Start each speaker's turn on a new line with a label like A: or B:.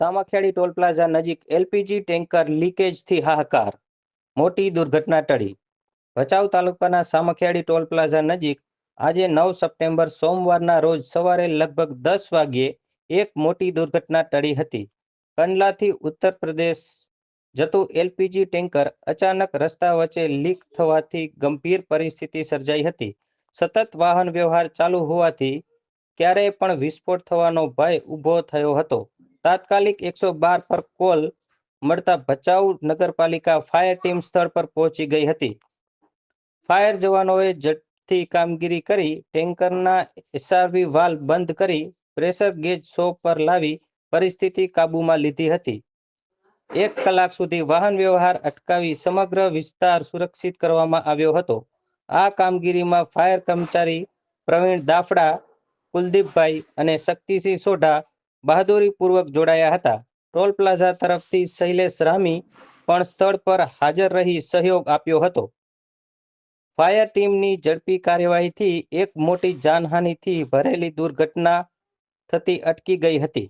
A: સામાખેડી toll plaza નજીક LPG tanker લીકેજથી હાહાકાર. મોટી દુર્ઘટના ટળી. ભચાઉ તાલુકાના સામખિયાળી ટોલ પ્લાઝા નજીક આજે નવ સપ્ટેમ્બર સોમવારના રોજ સવારે લગભગ દસ વાગ્યે એક મોટી દુર્ઘટના ટળી હતી. કંડલાથી ઉત્તર પ્રદેશ જતું એલપીજી ટેન્કર અચાનક રસ્તા વચ્ચે લીક થવાથી ગંભીર પરિસ્થિતિ સર્જાઈ હતી. સતત વાહન વ્યવહાર ચાલુ હોવાથી ક્યારેય પણ વિસ્ફોટ થવાનો ભય ઊભો થયો હતો. તાત્કાલિક એકસો બાર પર કોલ મળતા ભચાઉ નગરપાલિકા ફાયર ટીમ સ્થળ પર પહોંચી ગઈ હતી. ફાયર જવાનોએ ઝડપથી કામગીરી કરી, ટેન્કરના એસઆરવી વાલ્વ બંધ કરી, પ્રેશર ગેજ સો પર લાવી પરિસ્થિતિ કાબૂમાં લીધી હતી. એક કલાક સુધી વાહન વ્યવહાર અટકાવી સમગ્ર વિસ્તાર સુરક્ષિત કરવામાં આવ્યો હતો. આ કામગીરીમાં ફાયર કર્મચારી પ્રવીણ દાફડા, કુલદીપભાઈ અને શક્તિસિંહ સોઢા બહાદુરીપૂર્વક જોડાયા હતા. ટોલ પ્લાઝા તરફથી શૈલેષ રામી પણ સ્થળ પર હાજર રહી સહયોગ આપ્યો હતો. ફાયર ટીમની ઝડપી કાર્યવાહીથી એક મોટી જાનહાનિથી ભરેલી દુર્ઘટના થતી અટકી ગઈ હતી.